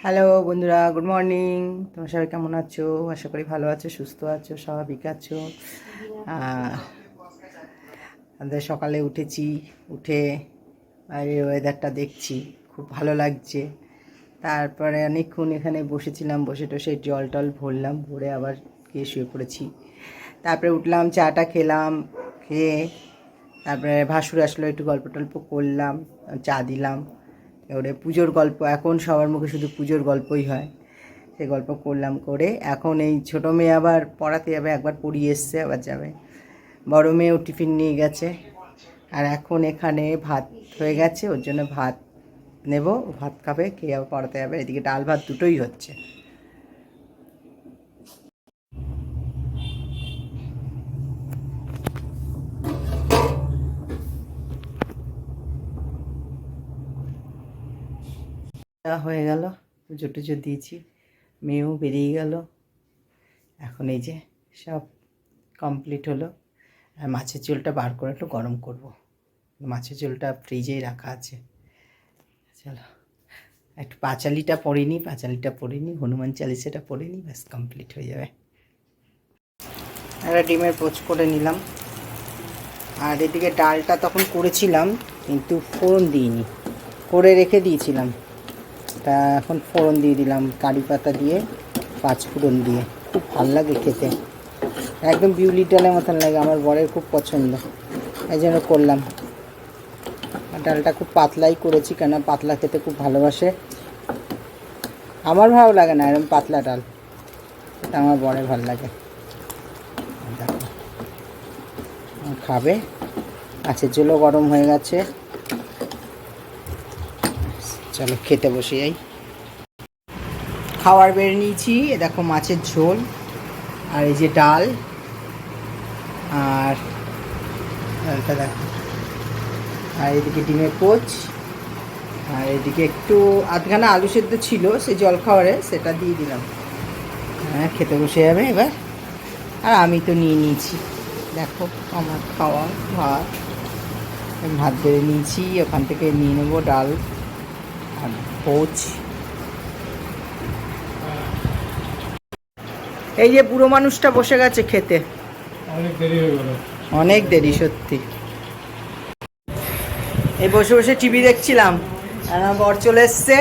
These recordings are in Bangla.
হ্যালো বন্ধুরা গুড মর্নিং তোমরা সবাই কেমন আছো? আশা করি ভালো আছো, সুস্থ আছো, স্বাভাবিক আছো। আমাদের সকালে উঠেছি, উঠে বাইরের ওয়েদারটা দেখছি, খুব ভালো লাগছে। তারপরে অনেকক্ষণ এখানে বসেছিলাম, বসে টসে জল টল ভরলাম, ভরে আবার গিয়ে শুয়ে পড়েছি। তারপরে উঠলাম, চাটা খেলাম, খেয়ে তারপরে ভাসুর আসলো, একটু গল্প টল্প করলাম, চা দিলাম। এবারে পুজোর গল্প, এখন সবার মুখে শুধু পুজোর গল্পই হয়। সে গল্প করলাম করে, এখন এই ছোটো মেয়ে আবার পড়াতে যাবে, একবার পড়িয়ে এসছে, আবার যাবে। বড়ো মেয়েও টিফিন নিয়ে গেছে। আর এখন এখানে ভাত হয়ে গেছে, ওর জন্য ভাত নেব, ভাত খাবে খেয়ে আবার পড়াতে যাবে, এদিকে ডাল ভাত দুটোই হচ্ছে। তা হয়ে গেল, পুজো টুজো দিয়েছি, মেয়েও বেরিয়ে গেল। এখন এই যে সব কমপ্লিট হলো, আর মাছের ঝোলটা বার করে একটু গরম করব। মাছের ঝোলটা ফ্রিজেই রাখা আছে। চলো, একটু পাঁচালিটা পড়িনি পাঁচালিটা পড়িনি হনুমান চালিসাটা পড়িনি ব্যাস কমপ্লিট হয়ে যাবে। একটা ডিমের পোচ করে নিলাম। আর এদিকে ডালটা তখন করেছিলাম, কিন্তু ফোড়ন দিইনি। করে রেখে দিয়েছিলাম। তা এখন ফোড়ন দিয়ে দিলাম, কারি পাতা দিয়ে, পাঁচ ফোড়ন দিয়ে। খুব ভালো লাগে খেতে। একদম বিউলি ডালের মতন লাগে, আমার বরের খুব পছন্দ। এই জন্য করলাম। ডালটা খুব পাতলাই করেছি কেন? পাতলা খেতে খুব ভালোবাসে। আমার ভালো লাগে না এরকম পাতলা ডাল। এটা আমার বরের ভালো লাগে। খাবে। মাছের ঝোলও গরম হয়ে গেছে। চলো খেতে বসে যাই। খাওয়ার বেড়ে নিয়েছি দেখো মাছের ঝোল, আর এই যে ডাল, আর দেখো। আর এদিকে ডিমের কোচ আর এদিকে একটু আধখানা আলু সেদ্ধ ছিল, সে জল খাবারে সেটা দিয়ে দিলাম। হ্যাঁ খেতে বসে যাবে এবার। আর আমি তো নিয়ে নিয়েছি। দেখো আমার খাওয়া, ভাত ভাত বেড়ে নিয়েছি, ওখান থেকে নিয়ে নেব ডাল। পোচ এই যে বুড়ো মানুষটা বসে গেছে খেতে। অনেক দেরি সত্যি। এই বসে বসে টিভি দেখছিলাম। বর চলে এসছে।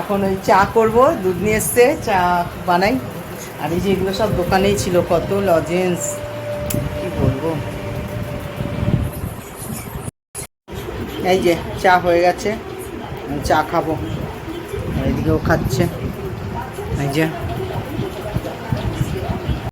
এখন ওই চা করব দুধ নিয়ে এসছে চা বানাই। আর এই যে এগুলো সব দোকানেই ছিল কত লজেন্স কি বলব? এই যে চা হয়ে গেছে। চা খাব। এদিকেও খাচ্ছে। এই যে।